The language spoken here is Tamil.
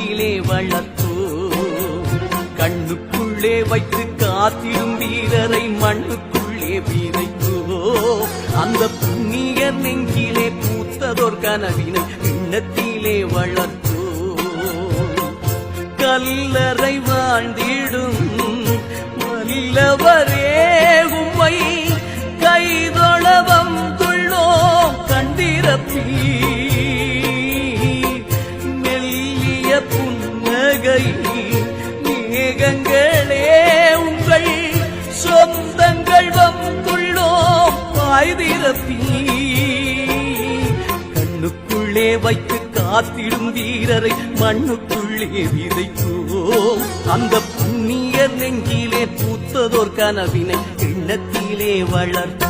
கீழே வளர்த்தோ. கண்ணுக்குள்ளே வைத்து காத்திடும் வீரரை மண்ணுக்குள்ளே வீதைத்தோ அந்த புண்ணிய நெஞ்சிலே பூத்ததோர் கனவினை எண்ணத்திலே வளர்த்தோ. கல்லறை வாழ்ந்திடும் வல்லவரே உம்மை கைதொழ துள்ளோ கண்டிரப்பீ உலகை மேகங்களே உங்கள் சொந்தங்கள் வந்துள்ளோம். பாய்திரப்பீ கண்ணுக்குள்ளே வைத்து காத்திடும் வீரரை மண்ணுக்குள்ளே விதைத்தோம் அந்த புண்ணிய நெஞ்சிலே பூத்ததோர் கனவினை எண்ணத்திலே வளர்த்தோம்